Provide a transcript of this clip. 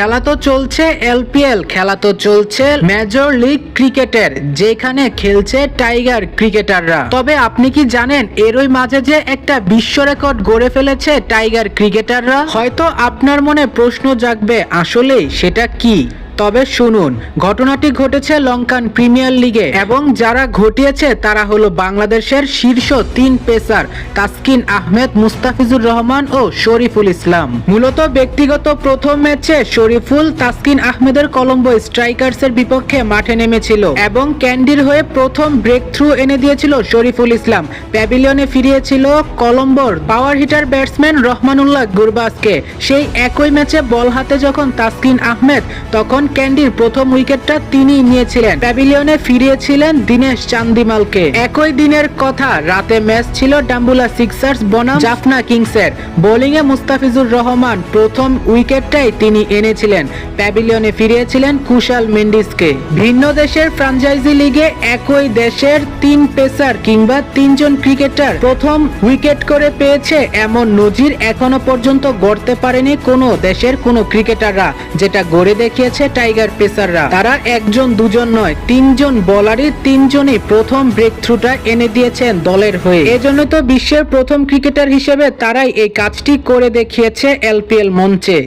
খেলা তো চলছে এলপিএল খেলা তো চলছে মেজর লিগ ক্রিকেটের যেখানে খেলছে টাইগার ক্রিকেটাররা তবে আপনি কি জানেন, এরই মাঝে যে একটা বিশ্ব রেকর্ড গড়ে ফেলেছে টাইগার ক্রিকেটাররা হয়তো আপনার মনে প্রশ্ন জাগবে আসলে সেটা কি? তবে শুনুন, ঘটনাটি ঘটেছে লঙ্কান প্রিমিয়ার লিগে এবং যারা ঘটিয়েছে তারা হলো বাংলাদেশের শীর্ষ তিন পেসার তাসকিন আহমেদ, মুস্তাফিজুর রহমান ও শরীফুল ইসলাম। মূলত ব্যক্তিগত প্রথম ম্যাচে শরীফুল তাসকিন আহমেদের কলম্বো স্ট্রাইকার্সের বিপক্ষে মাঠে নেমেছিল এবং ক্যান্ডির হয়ে প্রথম ব্রেক থ্রু এনে দিয়েছিল শরীফুল ইসলাম। প্যাভিলিয়নে ফিরিয়েছিল কলম্বোর পাওয়ার হিটার ব্যাটসম্যান রহমানুল্লাহ গুরবাসকে। সেই একই ম্যাচে বল হাতে যখন তাসকিন আহমেদ, তখন ক্যান্ডির প্রথম উইকেটটা তিনি নিয়েছিলেন। প্যাভিলিয়নে ফিরিয়েছিলেন দিনেশ চান্দিমালকে। একই দিনের কথা, রাতে ম্যাচ ছিল ডাম্বুলা সিক্সার্স বনাম জাফনা কিংসের। বোলিংয়ে মুস্তাফিজুর রহমান প্রথম উইকেটটাই তিনি এনেছিলেন। প্যাভিলিয়নে ফিরিয়েছিলেন কুশাল মেন্ডিসকে। ভিন্ন দেশের ফ্রাঞ্চাইজি লিগে একই দেশের তিন পেসার কিংবা তিনজন ক্রিকেটার প্রথম উইকেট করে পেয়েছে এমন নজির এখনও পর্যন্ত গড়তে পারেনি কোনো দেশের কোনো ক্রিকেটাররা। যেটা গড়ে দেখিয়েছে টাইগার পেসাররা। তারা একজন, দুজন নয়, তিনজন বলারই তিনজনই প্রথম ব্রেক থ্রুটা এনে দিয়েছেন দলের হয়ে। এজন্য তো বিশ্বের প্রথম ক্রিকেটার হিসেবে তারাই এই কাজটি করে দেখিয়েছে এলপিএল মঞ্চে।